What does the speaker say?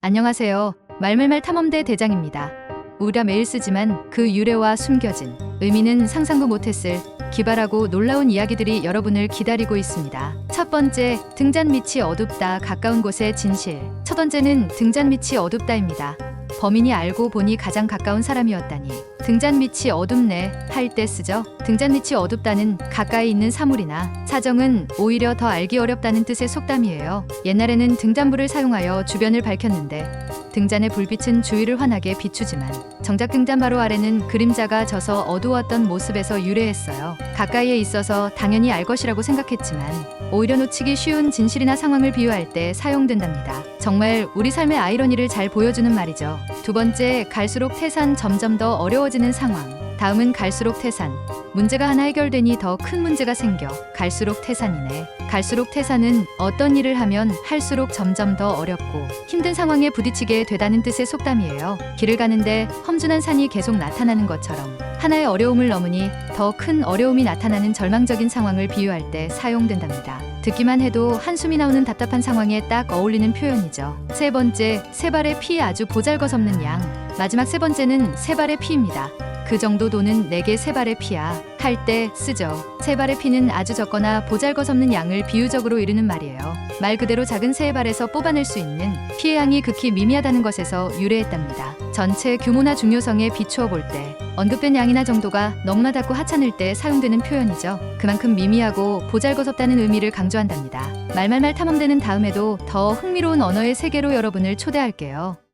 안녕하세요. 말말말 탐험대 대장입니다. 우리가 매일 쓰지만 그 유래와 숨겨진 의미는 상상도 못했을 기발하고 놀라운 이야기들이 여러분을 기다리고 있습니다. 첫 번째, 등잔 밑이 어둡다. 가까운 곳의 진실. 첫 번째는 등잔 밑이 어둡다입니다. 범인이 알고 보니 가장 가까운 사람이었다니. 등잔 밑이 어둡네 할 때 쓰죠. 등잔 밑이 어둡다는 가까이 있는 사물이나 사정은 오히려 더 알기 어렵다는 뜻의 속담이에요. 옛날에는 등잔불을 사용하여 주변을 밝혔는데 등잔의 불빛은 주위를 환하게 비추지만 정작 등잔 바로 아래는 그림자가 져서 어두웠던 모습에서 유래했어요. 가까이에 있어서 당연히 알 것이라고 생각했지만 오히려 놓치기 쉬운 진실이나 상황을 비유할 때 사용된답니다. 정말 우리 삶의 아이러니를 잘 보여주는 말이죠. 두 번째, 갈수록 태산 점점 더 어려워지는 상황. 다음은 갈수록 태산. 문제가 하나 해결되니 더 큰 문제가 생겨. 갈수록 태산이네. 갈수록 태산은 어떤 일을 하면 할수록 점점 더 어렵고 힘든 상황에 부딪히게 되다는 뜻의 속담이에요. 길을 가는데 험준한 산이 계속 나타나는 것처럼 하나의 어려움을 넘으니 더 큰 어려움이 나타나는 절망적인 상황을 비유할 때 사용된답니다. 듣기만 해도 한숨이 나오는 답답한 상황에 딱 어울리는 표현이죠. 세 번째, 세 발의 피 아주 보잘것없는 양. 마지막 세 번째는 세 발의 피입니다. 그 정도 돈은 내게 세 발의 피야 할 때 쓰죠. 세 발의 피는 아주 적거나 보잘것없는 양을 비유적으로 이르는 말이에요. 말 그대로 작은 세 발에서 뽑아낼 수 있는 피의 양이 극히 미미하다는 것에서 유래했답니다. 전체 규모나 중요성에 비추어 볼 때 언급된 양이나 정도가 너무나 작고 하찮을 때 사용되는 표현이죠. 그만큼 미미하고 보잘것없다는 의미를 강조한답니다. 말말말 탐험되는 다음에도 더 흥미로운 언어의 세계로 여러분을 초대할게요.